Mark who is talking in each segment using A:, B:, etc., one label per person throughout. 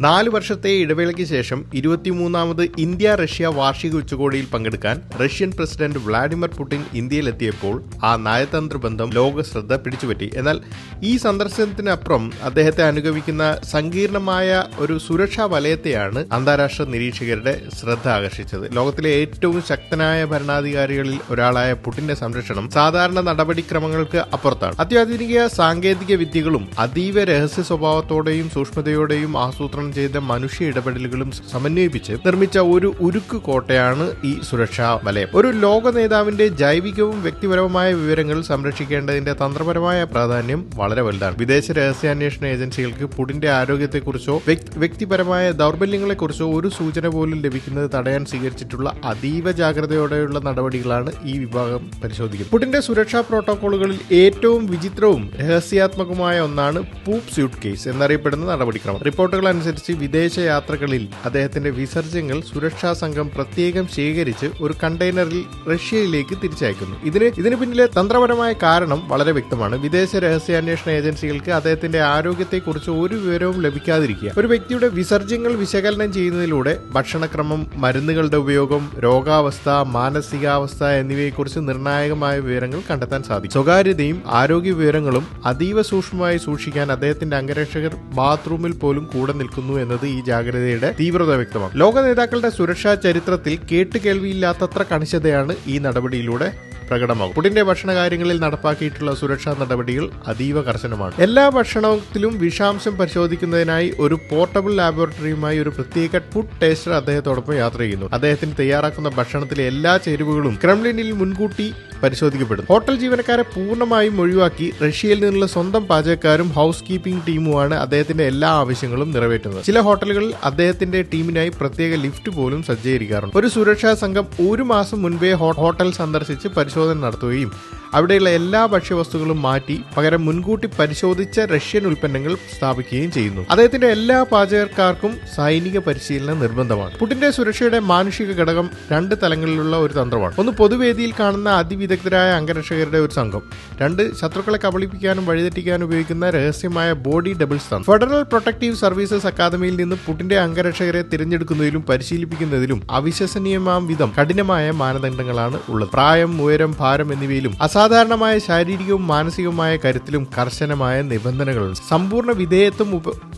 A: നാല് വർഷത്തെ ഇടവേളയ്ക്ക് ശേഷം ഇരുപത്തിമൂന്നാമത് ഇന്ത്യ റഷ്യ വാർഷിക ഉച്ചകോടിയിൽ പങ്കെടുക്കാൻ റഷ്യൻ പ്രസിഡന്റ് വ്ളാഡിമിർ പുടിൻ ഇന്ത്യയിലെത്തിയപ്പോൾ ആ നയതന്ത്ര ബന്ധം ലോക ശ്രദ്ധ പിടിച്ചുപറ്റി. എന്നാൽ ഈ സന്ദർശനത്തിനപ്പുറം അദ്ദേഹത്തെ അനുഗമിക്കുന്ന സങ്കീർണമായ ഒരു സുരക്ഷാ വലയത്തെയാണ് അന്താരാഷ്ട്ര നിരീക്ഷകരുടെ ശ്രദ്ധ ആകർഷിച്ചത്. ലോകത്തിലെ ഏറ്റവും ശക്തനായ ഭരണാധികാരികളിൽ ഒരാളായ പുടിന്റെ സംരക്ഷണം സാധാരണ നടപടിക്രമങ്ങൾക്ക് അപ്പുറത്താണ്. അത്യാധുനിക സാങ്കേതിക വിദ്യകളും അതീവ രഹസ്യ സ്വഭാവത്തോടെയും സൂക്ഷ്മതയോടെയും ആസൂത്രണം ചെയ്ത മനുഷ്യ ഇടപെടലുകളും സമന്വയിപ്പിച്ച് നിർമ്മിച്ച ഒരു ഉരുക്ക് കോട്ടയാണ് ഈ സുരക്ഷാ വലയം. ഒരു ലോക നേതാവിന്റെ ജൈവികവും വ്യക്തിപരവുമായ വിവരങ്ങൾ സംരക്ഷിക്കേണ്ടതിന്റെ തന്ത്രപരമായ പ്രാധാന്യം വളരെ വലുതാണ്. വിദേശ രഹസ്യാന്വേഷണ ഏജൻസികൾക്ക് പുടിന്റെ ആരോഗ്യത്തെക്കുറിച്ചോ വ്യക്തിപരമായ ദൗർബല്യങ്ങളെക്കുറിച്ചോ ഒരു സൂചന പോലും ലഭിക്കുന്നത് തടയാൻ സ്വീകരിച്ചിട്ടുള്ള അതീവ ജാഗ്രതയോടെയുള്ള നടപടികളാണ് ഈ വിഭാഗം പരിശോധിക്കുന്നത്. പുടിന്റെ സുരക്ഷാ പ്രോട്ടോകോളുകളിൽ ഏറ്റവും വിചിത്രവും രഹസ്യാത്മകവുമായ ഒന്നാണ് പൂപ് സ്യൂട്ട് കേസ് എന്നറിയപ്പെടുന്ന നടപടിക്രമം. റിപ്പോർട്ടുകൾ അനുസരിച്ച് വിദേശ യാത്രകളിൽ അദ്ദേഹത്തിന്റെ വിസർജ്യങ്ങൾ സുരക്ഷാ സംഘം പ്രത്യേകം ശേഖരിച്ച് ഒരു കണ്ടെയ്നറിൽ റഷ്യയിലേക്ക് തിരിച്ചയക്കുന്നു. ഇതിന് ഇതിന് പിന്നിലെ തന്ത്രപരമായ കാരണം വളരെ വ്യക്തമാണ്. വിദേശ രഹസ്യാന്വേഷണ ഏജൻസികൾക്ക് അദ്ദേഹത്തിന്റെ ആരോഗ്യത്തെക്കുറിച്ച് ഒരു വിവരവും ലഭിക്കാതിരിക്കുക. ഒരു വ്യക്തിയുടെ വിസർജ്യങ്ങൾ വിശകലനം ചെയ്യുന്നതിലൂടെ ഭക്ഷണക്രമം മരുന്നുകളുടെ ഉപയോഗം രോഗാവസ്ഥ മാനസികാവസ്ഥ എന്നിവയെക്കുറിച്ച് നിർണായകമായ വിവരങ്ങൾ കണ്ടെത്താൻ സാധിക്കും. സ്വകാര്യതയും ആരോഗ്യ വിവരങ്ങളും അതീവ സൂക്ഷ്മമായി സൂക്ഷിക്കാൻ അദ്ദേഹത്തിന്റെ അംഗരക്ഷകർ ബാത്റൂമിൽ പോലും കൂടെ നിൽക്കുന്നു. എന്നത് ഈ ജാഗ്രതയുടെ തീവ്രത വ്യക്തമാണ് ലോക നേതാക്കളുടെ സുരക്ഷാ ചരിത്രത്തിൽ കേട്ടുകേൾവിയില്ലാത്തത്ര കണിശതയാണ് ഈ നടപടിയിലൂടെ പ്രകടമാകും പുടിന്റെ ഭക്ഷണകാര്യങ്ങളിൽ നടപ്പാക്കിയിട്ടുള്ള സുരക്ഷാ നടപടികൾ അതീവ കർശനമാണ്. എല്ലാ ഭക്ഷണത്തിലും വിഷാംശം പരിശോധിക്കുന്നതിനായി ഒരു പോർട്ടബിൾ ലാബോറട്ടറിയുമായി ഒരു പ്രത്യേക ഫുഡ് ടേസ്റ്റർ അദ്ദേഹത്തോടൊപ്പം യാത്ര ചെയ്യുന്നു. അദ്ദേഹത്തിന് തയ്യാറാക്കുന്ന ഭക്ഷണത്തിലെ എല്ലാ ചേരുവകളും ക്രെംലിനിൽ മുൻകൂട്ടി പരിശോധിക്കപ്പെടും ഹോട്ടൽ ജീവനക്കാരെ പൂർണമായും ഒഴിവാക്കി റഷ്യയിൽ നിന്നുള്ള സ്വന്തം പാചകക്കാരും ഹൗസ് കീപ്പിംഗ് ടീമുമാണ് അദ്ദേഹത്തിന്റെ എല്ലാ ആവശ്യങ്ങളും നിറവേറ്റുന്നത്. ചില ഹോട്ടലുകളിൽ അദ്ദേഹത്തിന്റെ ടീമിനായി പ്രത്യേക ലിഫ്റ്റ് പോലും സജ്ജീകരിക്കാറുണ്ട്. ഒരു സുരക്ഷാ സംഘം ഒരു മാസം മുൻപേ ഹോട്ടൽ സന്ദർശിച്ച് പരിശോധന നടത്തുകയും അവിടെയുള്ള എല്ലാ ഭക്ഷ്യവസ്തുക്കളും മാറ്റി പകരം മുൻകൂട്ടി പരിശോധിച്ച റഷ്യൻ ഉൽപ്പന്നങ്ങൾ സ്ഥാപിക്കുകയും ചെയ്യുന്നു. അദ്ദേഹത്തിന്റെ എല്ലാ പാചകക്കാർക്കും സൈനിക പരിശീലനം നിർബന്ധമാണ്. പുടിന്റെ സുരക്ഷയുടെ മാനുഷിക ഘടകം രണ്ട് തലങ്ങളിലുള്ള ഒരു തന്ത്രമാണ്. ഒന്ന് പൊതുവേദിയിൽ കാണുന്ന അതിവിദഗ്ധരായ അംഗരക്ഷകരുടെ ഒരു സംഘം. രണ്ട് ശത്രുക്കളെ കബളിപ്പിക്കാനും വഴിതെറ്റിക്കാനും ഉപയോഗിക്കുന്ന രഹസ്യമായ ബോഡി ഡബിൾസ് തന്ത്രം. ഫെഡറൽ പ്രൊട്ടക്റ്റീവ് സർവീസസ് അക്കാദമിയിൽ നിന്ന് പുടിന്റെ അംഗരക്ഷകരെ തിരഞ്ഞെടുക്കുന്നതിലും പരിശീലിപ്പിക്കുന്നതിലും അവിശ്വസനീയമാം വിധം കഠിനമായ മാനദണ്ഡങ്ങളാണ് ഉള്ളത്. പ്രായം ഉയരം ഭാരം എന്നിവയിലും അസാധാരണമായ ശാരീരികവും മാനസികവുമായ കരുത്തിലും കർശനമായ നിബന്ധനകളുണ്ട്. സമ്പൂർണ വിധേയത്വം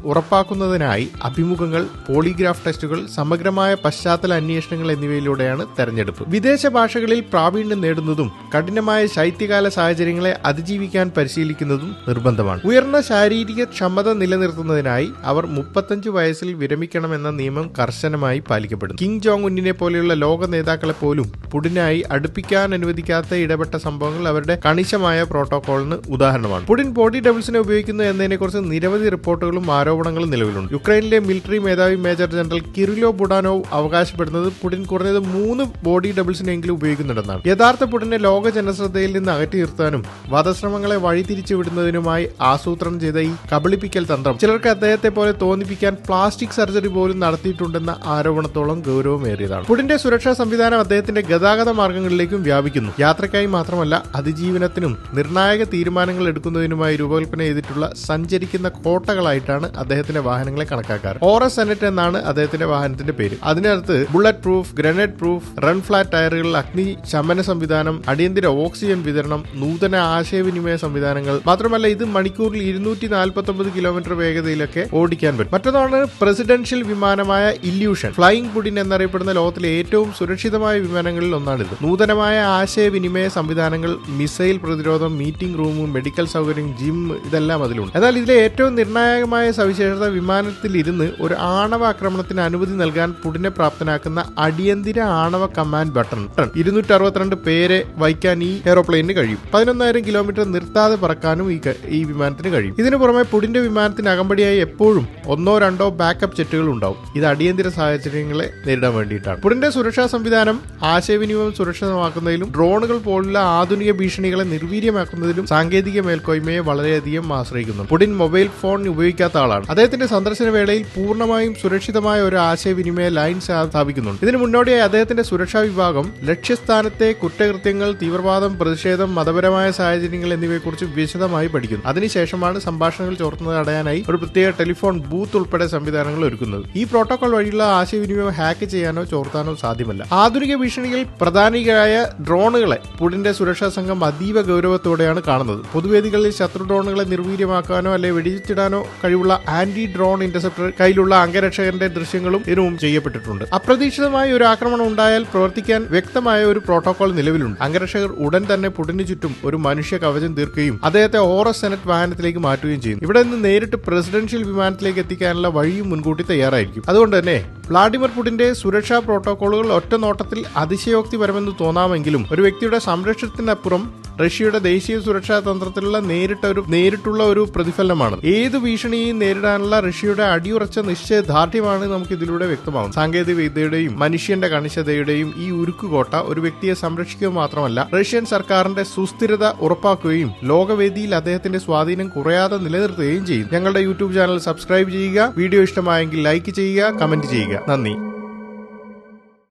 A: ഉറപ്പാക്കുന്നതിനായി അഭിമുഖങ്ങൾ പോളിഗ്രാഫ് ടെസ്റ്റുകൾ സമഗ്രമായ പശ്ചാത്തല അന്വേഷണങ്ങൾ എന്നിവയിലൂടെയാണ് തെരഞ്ഞെടുപ്പ്. വിദേശ ഭാഷകളിൽ പ്രാവീണ്യം നേടുന്നതും കഠിനമായ ശൈത്യകാല സാഹചര്യങ്ങളെ അതിജീവിക്കാൻ പരിശീലിക്കുന്നതും നിർബന്ധമാണ്. ഉയർന്ന ശാരീരിക ക്ഷമത നിലനിർത്തുന്നതിനായി അവർ മുപ്പത്തഞ്ച് വയസ്സിൽ വിരമിക്കണമെന്ന നിയമം കർശനമായി പാലിക്കപ്പെടുന്നു. കിങ് ജോങ് ഉന്നിനെ പോലെയുള്ള ലോക നേതാക്കളെ പോലും പുടിനായി അടുപ്പിക്കാൻ അനുവദിക്കാത്ത ഇടപെട്ട സംഭവങ്ങൾ അവരുടെ കണിശമായ പ്രോട്ടോകോളിന് ഉദാഹരണമാണ്. പുടിൻ ബോഡി ഡബിൾസിനെ ഉപയോഗിക്കുന്നു എന്നതിനെക്കുറിച്ച് നിരവധി റിപ്പോർട്ടുകളും ആരോപണങ്ങളും നിലവിലുണ്ട്. യുക്രൈനിലെ മിലിറ്ററി മേധാവി മേജർ ജനറൽ കിറിലോ ബുഡാനോവ് അവകാശപ്പെടുന്നത് പുടിൻ കുറഞ്ഞത് മൂന്ന് ബോഡി ഡബിൾസിനെങ്കിലും ഉപയോഗിക്കുന്നുണ്ടെന്നാണ്. യഥാർത്ഥ പുടിനെ ലോക ജനശ്രദ്ധയിൽ നിന്ന് അകറ്റി നിർത്താനും വധശ്രമങ്ങളെ വഴിതിരിച്ചു വിടുന്നതിനുമായി ആസൂത്രണം ചെയ്ത ഈ കബളിപ്പിക്കൽ തന്ത്രം ചിലർക്ക് അദ്ദേഹത്തെ പോലെ തോന്നിപ്പിക്കാൻ പ്ലാസ്റ്റിക് സർജറി പോലും നടത്തിയിട്ടുണ്ടെന്ന ആരോപണത്തോളം ഗൗരവമേറിയതാണ്. പുടിന്റെ സുരക്ഷാ സംവിധാനം അദ്ദേഹത്തിന്റെ ഗതാഗത മാർഗങ്ങളിലേക്കും വ്യാപിക്കുന്നു. യാത്രയ്ക്കായി മാത്രമല്ല അതിജീവനത്തിനും നിർണായക തീരുമാനങ്ങൾ എടുക്കുന്നതിനുമായി രൂപകൽപ്പന ചെയ്തിട്ടുള്ള സഞ്ചരിക്കുന്ന കോട്ടകളായിട്ടാണ് അദ്ദേഹത്തിന്റെ വാഹനങ്ങളെ കണക്കാക്കാറ്. ഓറസ് സെനറ്റ് എന്നാണ് അദ്ദേഹത്തിന്റെ വാഹനത്തിന്റെ പേര്. അതിനകത്ത് bullet proof grenade proof run flat ടയറുകൾ അഗ്നി ശമന സംവിധാനം അടിയന്തര ഓക്സിജൻ വിതരണം നൂതന ആശയവിനിമയ സംവിധാനങ്ങൾ. മാത്രമല്ല ഇത് മണിക്കൂറിൽ ഇരുന്നൂറ്റി നാൽപ്പത്തി കിലോമീറ്റർ വേഗതയിലൊക്കെ ഓടിക്കാൻ പറ്റും. മറ്റൊന്നാണ് പ്രസിഡൻഷ്യൽ വിമാനമായ ഇല്യൂഷൻ ഫ്ലൈയിങ് പുഡിൻ എന്നറിയപ്പെടുന്ന ലോകത്തിലെ ഏറ്റവും സുരക്ഷിതമായ വിമാനങ്ങളിൽ ഒന്നാണിത്. നൂതനമായ ആശയവിനിമയ സംവിധാനങ്ങൾ മിസൈൽ പ്രതിരോധം മീറ്റിംഗ് റൂം മെഡിക്കൽ സൗകര്യം ജിം ഇതെല്ലാം അതിലുണ്ട്. എന്നാൽ ഇതിലെ ഏറ്റവും നിർണായകമായ സവിശേഷത വിമാനത്തിൽ ഇരുന്ന് ഒരു ആണവ ആക്രമണത്തിന് അനുമതി നൽകാൻ പുടിനെ പ്രാപ്തനാക്കുന്ന അടിയന്തര ആണവ കമാൻഡ് ബട്ടൺ. ഇരുന്നൂറ്റി അറുപത്തിരണ്ട് പേരെ വഹിക്കാൻ ഈ എയ്റോപ്ലെയിനിന് കഴിയും. പതിനൊന്നായിരം കിലോമീറ്റർ നിർത്താതെ പറക്കാനും ഈ ഈ വിമാനത്തിന് കഴിയും. ഇതിനു പുറമെ പുടിന്റെ വിമാനത്തിന് അകമ്പടിയായി എപ്പോഴും ഒന്നോ രണ്ടോ ബാക്കപ്പ് ജെറ്റുകൾ ഉണ്ടാവും. ഇത് അടിയന്തര സാഹചര്യങ്ങളെ നേരിടാൻ വേണ്ടിയിട്ടാണ്. പുടിന്റെ സുരക്ഷാ സംവിധാനം ആശയവിനിമയം സുരക്ഷിതമാക്കുന്നതിലും ഡ്രോണുകൾ പോലുള്ള ആധുനിക ഭീഷണികളെ നിർവീര്യമാക്കുന്നതിലും സാങ്കേതിക മേൽക്കോയ്മയെ വളരെയധികം ആശ്രയിക്കുന്നു. പുടിൻ മൊബൈൽ ഫോൺ ഉപയോഗിക്കാത്ത ആളാണ്. അദ്ദേഹത്തിന്റെ സന്ദർശന വേളയിൽ പൂർണമായും സുരക്ഷിതമായ ഒരു ആശയവിനിമയ ലൈൻ സ്ഥാപിക്കുന്നുണ്ട്. ഇതിനു മുന്നോടിയായി അദ്ദേഹത്തിന്റെ സുരക്ഷാ വിഭാഗം ലക്ഷ്യസ്ഥാനത്തെ കുറ്റകൃത്യങ്ങൾ തീവ്രവാദം പ്രതിഷേധം മതപരമായ സാഹചര്യങ്ങൾ എന്നിവയെക്കുറിച്ച് വിശദമായി പഠിക്കുന്നു. അതിനുശേഷമാണ് സംഭാഷണങ്ങൾ ചോർത്തുന്നത് തടയാനായി ഒരു പ്രത്യേക ടെലിഫോൺ ബൂത്ത് ഉൾപ്പെടെ സംവിധാനങ്ങൾ ഒരുക്കുന്നത്. ഈ പ്രോട്ടോകോൾ വഴിയുള്ള ആശയവിനിമയം ഹാക്ക് ചെയ്യാനോ ചോർത്താനോ സാധ്യമല്ല. ആധുനിക ഭീഷണിയിൽ പ്രധാനികളായ ഡ്രോണുകളെ പുടിന്റെ സുരക്ഷാ സംഘം അതീവ ഗൗരവത്തോടെയാണ് കാണുന്നത്. പൊതുവേദികളിൽ ശത്രു ഡ്രോണുകളെ നിർവീര്യമാക്കാനോ അല്ലെ വെടിച്ചിടാനോ കഴിവുള്ള ആന്റി ഡ്രോൺ ഇന്റർസെപ്റ്റർ കയ്യിലുള്ള അംഗരക്ഷകന്റെ ദൃശ്യങ്ങളും ഇതിനും ചെയ്യപ്പെട്ടിട്ടുണ്ട്. അപ്രതീക്ഷിതമായ ഒരു ആക്രമണം ഉണ്ടായാൽ പ്രവർത്തിക്കാൻ വ്യക്തമായ ഒരു പ്രോട്ടോകോൾ നിലവിലുണ്ട്. അംഗരക്ഷകർ ഉടൻ തന്നെ പുടിന് ചുറ്റും ഒരു മനുഷ്യ കവചം തീർക്കുകയും അദ്ദേഹത്തെ ഓറസ് സെനറ്റ് വാഹനത്തിലേക്ക് മാറ്റുകയും ചെയ്യും. ഇവിടെ നിന്ന് നേരിട്ട് പ്രസിഡൻഷ്യൽ വിമാനത്തിലേക്ക് എത്തിക്കാനുള്ള വഴിയും മുൻകൂട്ടി തയ്യാറായിരിക്കും. അതുകൊണ്ട് തന്നെ വ്ളാഡിമിർ പുടിന്റെ സുരക്ഷാ പ്രോട്ടോകോളുകൾ ഒറ്റ നോട്ടത്തിൽ അതിശയോക്തിപരമെന്ന് തോന്നാമെങ്കിലും ഒരു വ്യക്തിയുടെ സംരക്ഷണത്തിനപ്പുറം റഷ്യയുടെ ദേശീയ സുരക്ഷാ തന്ത്രത്തിലുള്ള നേരിട്ട ഒരു നേരിട്ടുള്ള ഒരു പ്രതിഫലനമാണ്. ഏത് ഭീഷണിയെയും നേരിടാനുള്ള റഷ്യയുടെ അടിയുറച്ച നിശ്ചയദാർഢ്യമാണ് നമുക്ക് ഇതിലൂടെ വ്യക്തമാകും സാങ്കേതിക വിദ്യയുടെയും മനുഷ്യന്റെ കണിശതയുടെയും ഈ ഉരുക്കുകോട്ട ഒരു വ്യക്തിയെ സംരക്ഷിക്കുക മാത്രമല്ല റഷ്യൻ സർക്കാരിന്റെ സുസ്ഥിരത ഉറപ്പാക്കുകയും ലോകവേദിയിൽ അദ്ദേഹത്തിന്റെ സ്വാധീനം കുറയാതെ നിലനിർത്തുകയും ചെയ്യും. ഞങ്ങളുടെ യൂട്യൂബ് ചാനൽ സബ്സ്ക്രൈബ് ചെയ്യുക വീഡിയോ ഇഷ്ടമായെങ്കിൽ ലൈക്ക് ചെയ്യുക കമന്റ് ചെയ്യുക. നന്ദി.